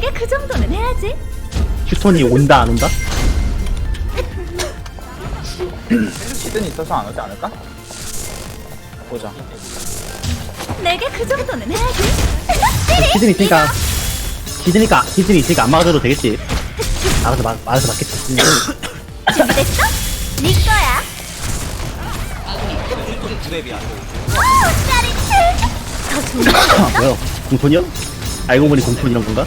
내게 그 정도는 해야지. 휴톤이 온다 안 온다? 시즌 있어서 안 오지 않을까? 보자. 내게 그 정도는 해야지. 시즌 있으니까 시즌이니까 시즌이 있으니까 안 막아줘도 되겠지 알아서 막 알아서 맞겠지 준비됐어? 네 거야. 오, 짜릿해. 더 좋은? 뭐야 공톤이요? 알고 보니 공톤 이런 건가?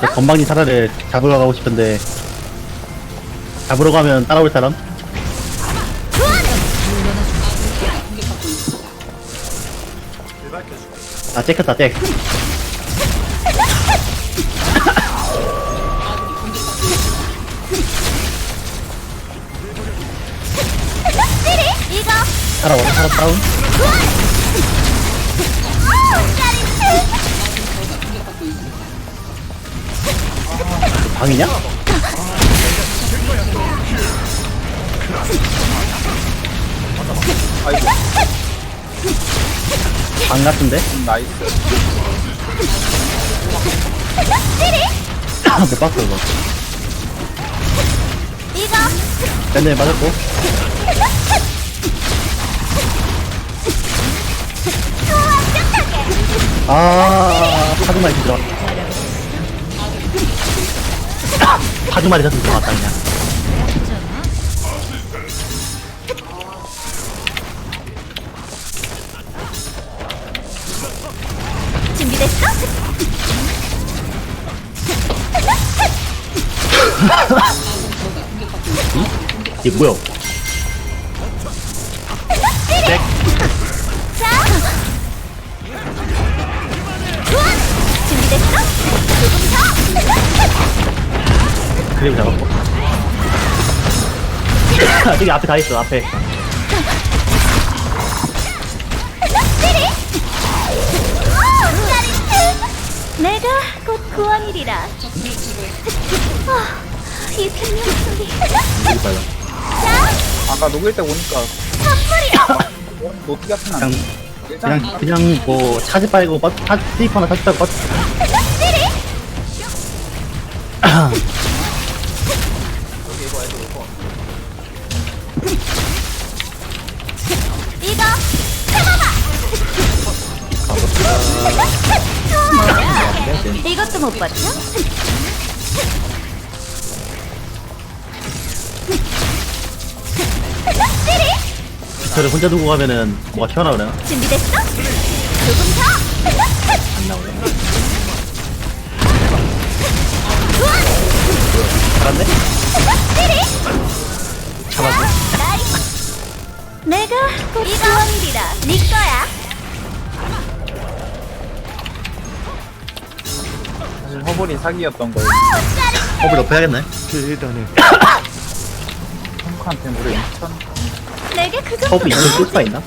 저 건방진 사라를 잡으러 가고 싶은데 잡으러 가면 따라올 사람? 아 잭했다 잭 이거. 살아와 살아 다운 오, 짜릿해. 방이냐? 아이고, 방 같은데? 음, 나이스. 못 봤어 이거 이거. 밴드에 맞았고 아 파주마리 들어갔다 파주마리 같은 들어갔다 그냥 이게 뭐야. 준비됐어? 그림 잡았고 저기 앞에 다 있어 앞에 오, 짜릿해. 내가 곧 구원이리라. 아, 이 생명 소리. 여기 봐요 자, 아까 녹일 때 오니까. 어, 녹기 같은 그냥 안 일단 그냥 그냥 뭐 차지 빨고 버 차, 스리퍼나 차지 빨고 버스 이거 해봐봐. 이것도 못 저를 혼자 두고 가면은 뭐가 튀어나오려나? 준비됐어? 조금 더. 안 나오려나? 잘한데? 잡았어? 나이스. 내가 곧 구원이리라. 네 거야. 사실 허블이 사기였던 걸. 허블 높여야겠네 펑크한테 무려 2천 내게 그 정도. 이걸 쓸 수가 있나?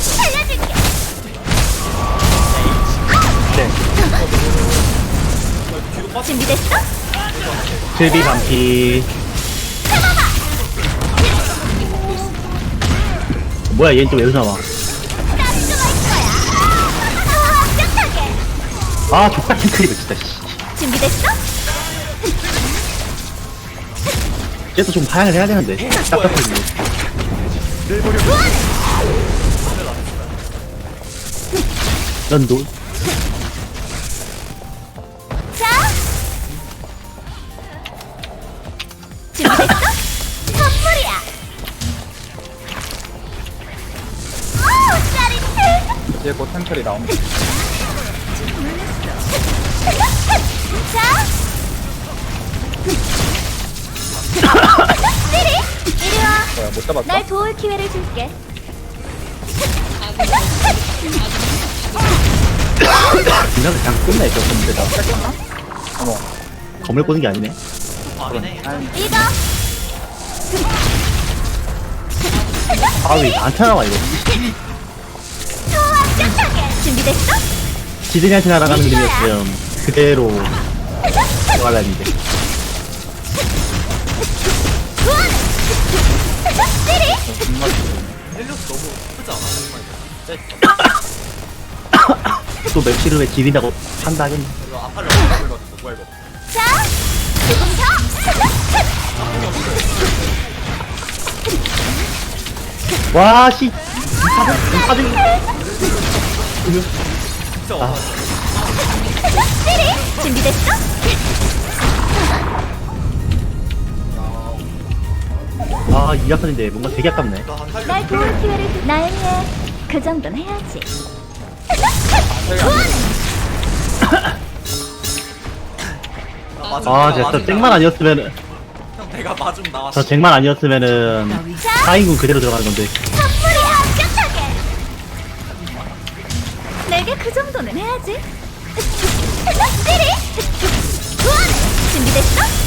살려줄게. 네 준비됐어? 틀비 반피 뭐야 얘는 또 여기서 나와 아 족같은 크리브 진짜 씨. 준비됐어? 쟤도 좀 파양을 해야 되는데 답답하지 넌 노, 자. 준비됐어? 선물이야. 오, 짜릿해. 이제 곧 템플이 나옵니다. 잡았어? 날 도울 기회를 줄게. 이나는 그냥 끝내 저 건물에다 어머. 건물 꼬는 게 아니네. 이거 아왜 나한테 나와 이거. 준비됐어? 지들이한테 날아가는 그림이었으면 그대로 들어갈라 했는데 또 맵시를 왜 지린다고 한다 하겠네 자, 조금 더. 와씨 사진 준비됐어? 아 이약선인데 뭔가 되게 아깝네 날 도울 기회를 줄. 날 위해 그 정도는 해야지. 아 진짜 저 잭만 아니었으면은 형 내가 맞음 나왔어 저 잭만 아니었으면은 자, 4인군 그대로 들어가는 건데 선물이 완벽하게. 내게 그 정도는 해야지. 찌리. 준비됐어?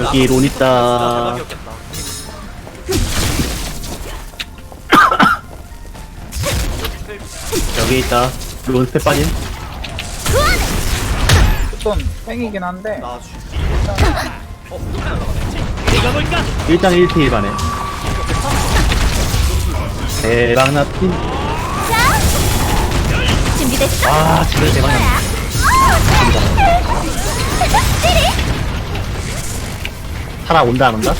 여기 론 있다 여기 있다 론 스텝 빠진. 또 땡이긴 한데 나 1장 1티 1반에 대박. 준비됐어? 아 진짜 대박 났 살아 온다 안 온다?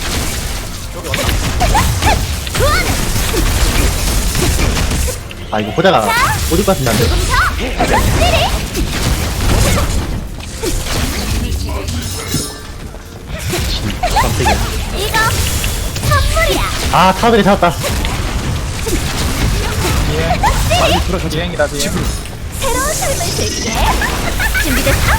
아 이거 호자가 것 같은데 안 돼. 아 타들이 찾았다 비행 비행이다 비행 새로운 삶을. 준비됐어?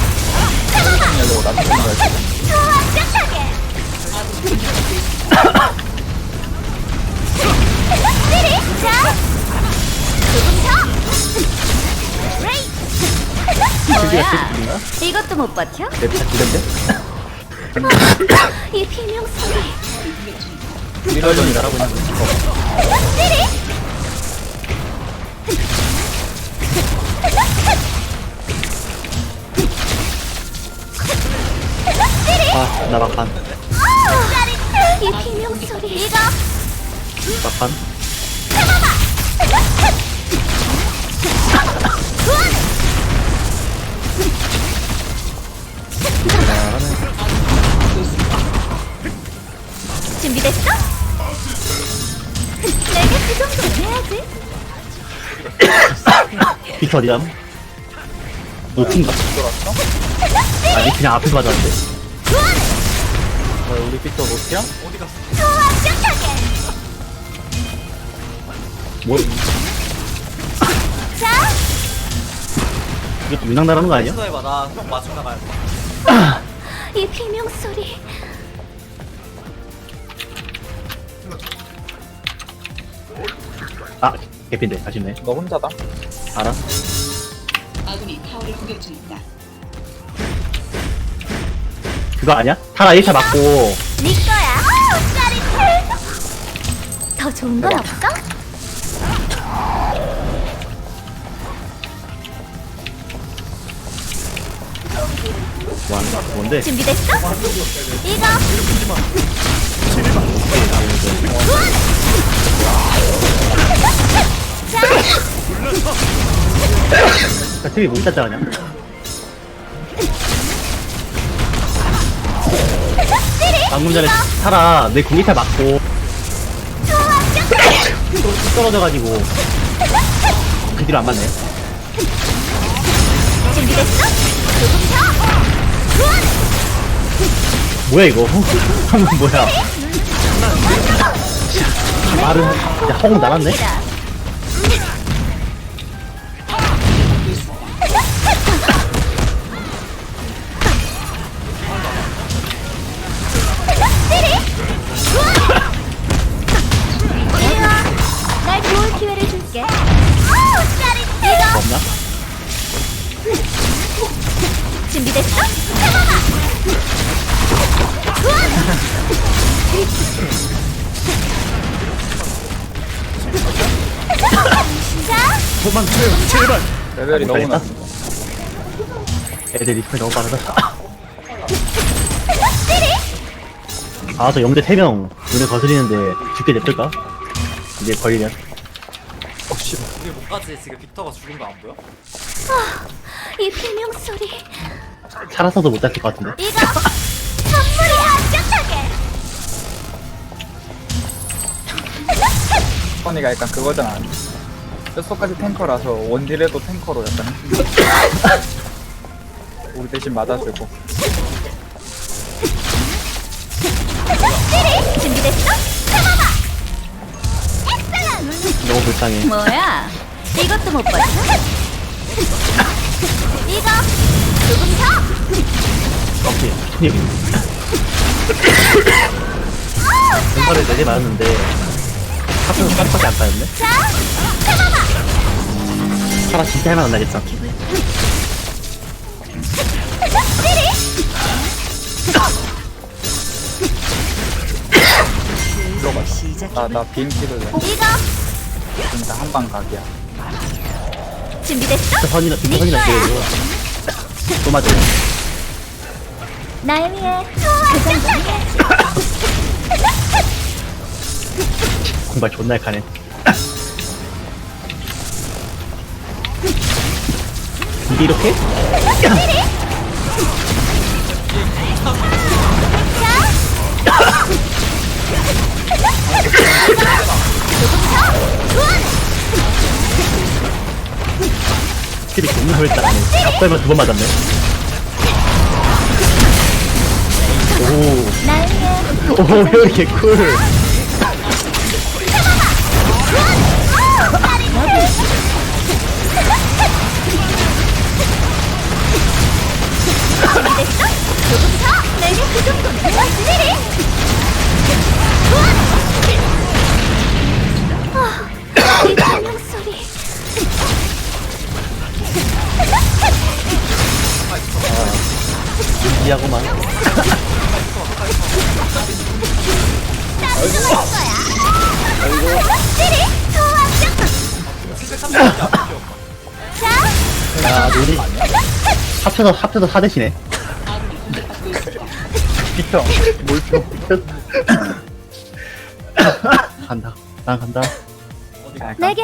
이것도 못 버텨? 랩차 기던데? 이 비명 소리. 미러전이라고 있는 거 찌리. 아나 막판. 이 비명 소리. 이거 막판. 준비됐어? 내게 그 정도는 해야지. 어디야? 노틴가? 돌았어? 아니 그냥 앞에서 맞았는데. 왜 우리 삐터 못이야? 어디 갔어? 뭐 자, 이것도 윤랑 나라는 거 아니야? 나형 맞음 나가야 돼 이 비명 소리. 아 개핀데 아쉽네 너 혼자다? 알아? 아군이 타워를 공격 중입니다. 그거 아니야? 타라 1차 맞고 네 거야. 짜릿해. 더 좋은 건 없어? 뭐 하는? 뭔데? 준비됐어? 이거 자, 자, TV 못 땄다 그냥 방금 전에 타라. 내 공기타 맞고. 또 떨어져가지고. 그 뒤로 안 맞네. 뭐야 이거? 형은 뭐야 말은 야 허공 날았네 자, 도망쳐요 제발 레벨이 너무. 낮습니다. 애들 리스폰이 너무 빠르다 아 저 영대 3명 눈에 거슬리는데 죽게 냅둘까? 이제 걸리면 우리 못 가지 지금 빅터가 죽은 거안 보여? 이 비명 소리. 살았어도 못 잡힐 것 같은데 이거 선물이야, 깨끗하게. 선이가 약간 그거잖아. 뼛속까지 탱커라서 원딜에도 탱커로 약간 우리 대신 맞아주고 준비됐어? 너무 불쌍해 뭐야? 이것도 못 봤어? 이거 조금 더! 오케이 분발을 내게 맞았는데 하트는 깜빡이 안 따였네! 사라 진짜 할만 안 나겠어 나나 비행기를 내. 이거 진짜 한방 각이야. 준비됐어? 저 선이나 빅터 선이나 그래도 또 맞아 나의 위에 그정 공발 존나 약하네. 이게 이렇게? 스킬이 존나 훌star하네. 갑발만 두 번 맞았네. 오. 나의 위에 오, 왜 이렇게 자, 야, 놀이. 합쳐서, 합쳐서 4대시네. 비켜. 몰표. 간다. 난 간다. 내게